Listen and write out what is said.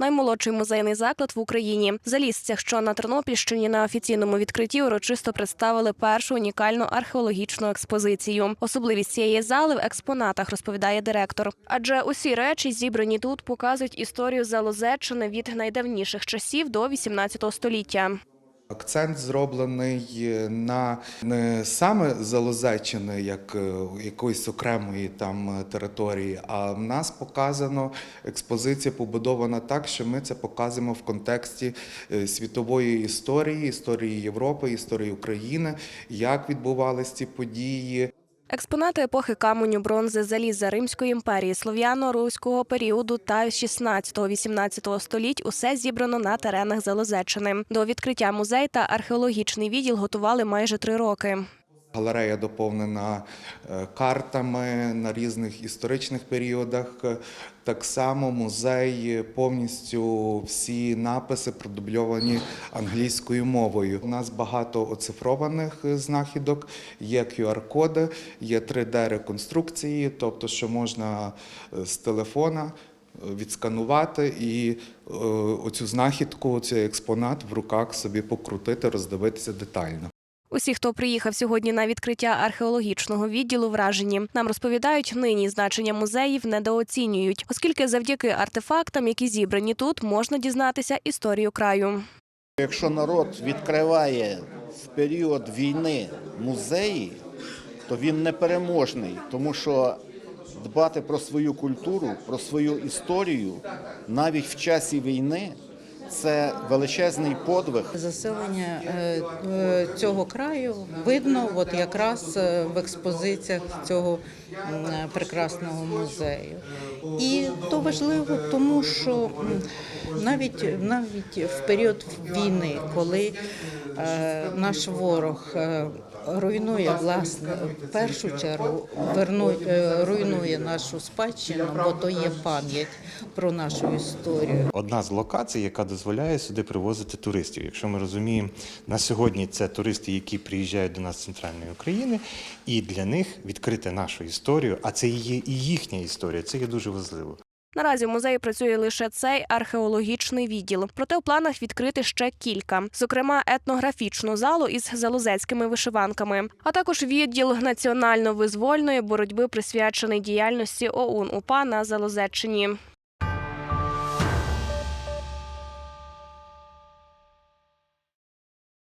Наймолодший музейний заклад в Україні. Залізця, що на Тернопільщині на офіційному відкритті урочисто представили першу унікальну археологічну експозицію. Особливість цієї зали в експонатах розповідає директор. Адже усі речі, зібрані тут, показують історію Залозеччини від найдавніших часів до 18 століття. Акцент зроблений на не саме Залозеччини, як е, якоїсь окремої там території, а в нас показано експозиція побудована так, що ми це показуємо в контексті е, світової історії, історії Європи, історії України, як відбувалися ці події. Експонати епохи каменю, бронзи, заліза Римської імперії, слов'яно-руського періоду та 16-18 століть усе зібрано на теренах Залозеччини. До відкриття музей та археологічний відділ готували майже три роки. Галерея доповнена е, картами на різних історичних періодах. Так само музей повністю всі написи продубльовані англійською мовою. У нас багато оцифрованих знахідок, є QR-коди, є 3D-реконструкції, тобто, що можна е, з телефона е, відсканувати і оцю знахідку, цей експонат в руках собі покрутити, роздивитися детально. Усі, хто приїхав сьогодні на відкриття археологічного відділу, вражені. Нам розповідають, нині значення музеїв недооцінюють, оскільки завдяки артефактам, які зібрані тут, можна дізнатися історію краю. Якщо народ відкриває в період війни музеї, то він непереможний, тому що дбати про свою культуру, про свою історію навіть в часі війни це величезний подвиг. Заселення е, е, цього краю видно от якраз е, в експозиціях цього прекрасного музею. І то важливо, тому що навіть навіть в період війни, коли наш ворог е, руйнує власне в першу чергу верну, е, руйнує нашу спадщину, бо то є пам'ять про нашу історію. одна з локацій, яка дозволяє сюди привозити туристів. Якщо ми розуміємо, на сьогодні це туристи, які приїжджають до нас з центральної України, і для них відкрити нашу історію, а це є і їхня історія. Це є дуже важливо. Наразі в музеї працює лише цей археологічний відділ. Проте у планах відкрити ще кілька, зокрема етнографічну залу із залозецькими вишиванками, а також відділ національно-визвольної боротьби, присвячений діяльності ОУН УПА на Залозеччині.